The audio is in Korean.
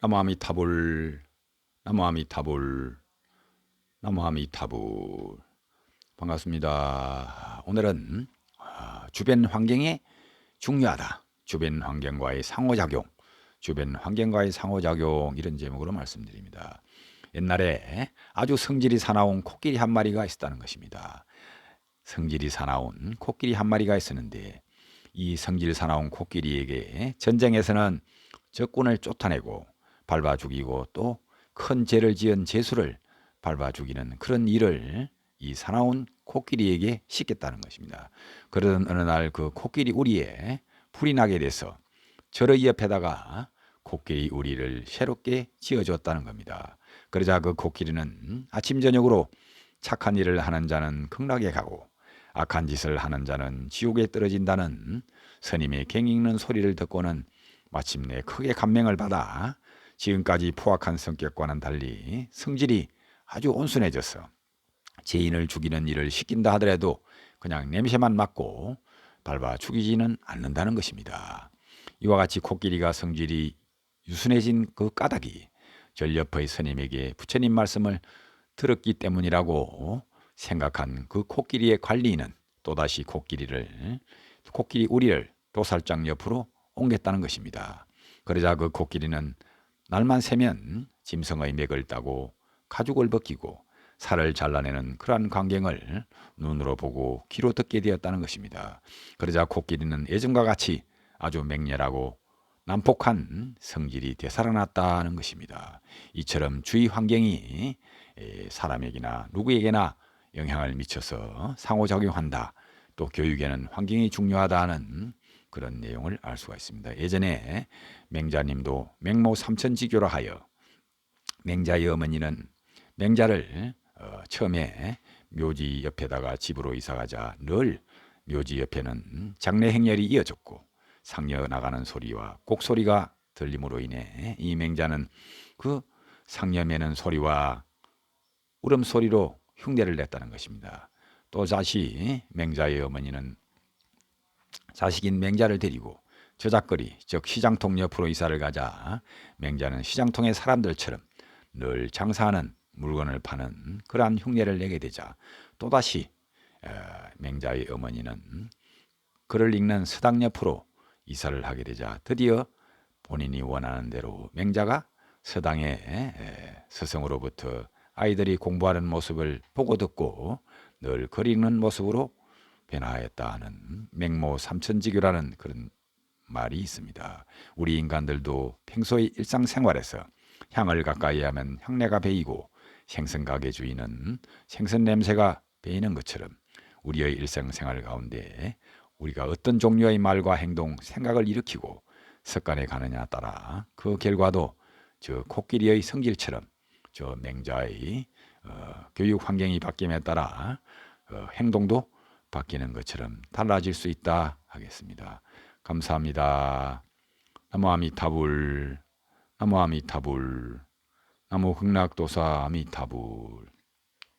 나무아미타불 나무아미타불 나무아미타불 반갑습니다. 오늘은 아, 주변 환경이 중요하다. 주변 환경과의 상호작용, 주변 환경과의 상호작용 이런 제목으로 말씀드립니다. 옛날에 아주 성질이 사나운 코끼리 한 마리가 있었다는 것입니다. 성질이 사나운 코끼리 한 마리가 있었는데 이 성질 사나운 코끼리에게 전쟁에서는 적군을 쫓아내고 밟아 죽이고 또 큰 죄를 지은 죄수를 밟아 죽이는 그런 일을 이 사나운 코끼리에게 시켰다는 것입니다. 그러던 어느 날 그 코끼리 우리에 불이 나게 돼서 저의 옆에다가 코끼리 우리를 새롭게 지어줬다는 겁니다. 그러자 그 코끼리는 아침 저녁으로 착한 일을 하는 자는 극락에 가고 악한 짓을 하는 자는 지옥에 떨어진다는 스님의 갱 읽는 소리를 듣고는 마침내 크게 감명을 받아 지금까지 포악한 성격과는 달리 성질이 아주 온순해졌어. 죄인을 죽이는 일을 시킨다 하더라도 그냥 냄새만 맡고 밟아 죽이지는 않는다는 것입니다. 이와 같이 코끼리가 성질이 유순해진 그 까닭이 절 옆의 스님에게 부처님 말씀을 들었기 때문이라고 생각한 그 코끼리의 관리인은 또다시 코끼리를 코끼리 우리를 도살장 옆으로 옮겼다는 것입니다. 그러자 그 코끼리는 날만 새면 짐승의 맥을 따고 가죽을 벗기고 살을 잘라내는 그러한 광경을 눈으로 보고 귀로 듣게 되었다는 것입니다. 그러자 코끼리는 예전과 같이 아주 맹렬하고 난폭한 성질이 되살아났다는 것입니다. 이처럼 주위 환경이 사람에게나 누구에게나 영향을 미쳐서 상호작용한다. 또 교육에는 환경이 중요하다는 그런 내용을 알 수가 있습니다. 예전에 맹자님도 맹모 삼천지교라 하여 맹자의 어머니는 맹자를 어, 처음에 묘지 옆에다가 집으로 이사가자 늘 묘지 옆에는 장례 행렬이 이어졌고 상녀 나가는 소리와 곡소리가 들림으로 인해 이 맹자는 그 상녀 매는 소리와 울음소리로 흉내를 냈다는 것입니다. 또 다시 맹자의 어머니는 자식인 맹자를 데리고 저작거리 즉 시장통 옆으로 이사를 가자. 맹자는 시장통의 사람들처럼 늘 장사하는 물건을 파는 그러한 흉내를 내게 되자 또다시 맹자의 어머니는 글을 읽는 서당 옆으로 이사를 하게 되자 드디어 본인이 원하는 대로 맹자가 서당의 스승으로부터 아이들이 공부하는 모습을 보고 듣고 늘글 읽는 모습으로 변화했다 하는 맹모 삼천지교라는 그런 말이 있습니다. 우리 인간들도 평소의 일상생활에서 향을 가까이 하면 향내가 배이고 생선 가게 주인은 생선 냄새가 배이는 것처럼 우리의 일상생활 가운데 우리가 어떤 종류의 말과 행동, 생각을 일으키고 습관에 가느냐 따라 그 결과도 저 코끼리의 성질처럼 저 맹자의 어, 교육 환경이 바뀜에 따라 어, 행동도 바뀌는 것처럼 달라질 수 있다 하겠습니다. 감사합니다. 나무 아미타불, 나무 아미타불, 나무 극락도사 아미타불.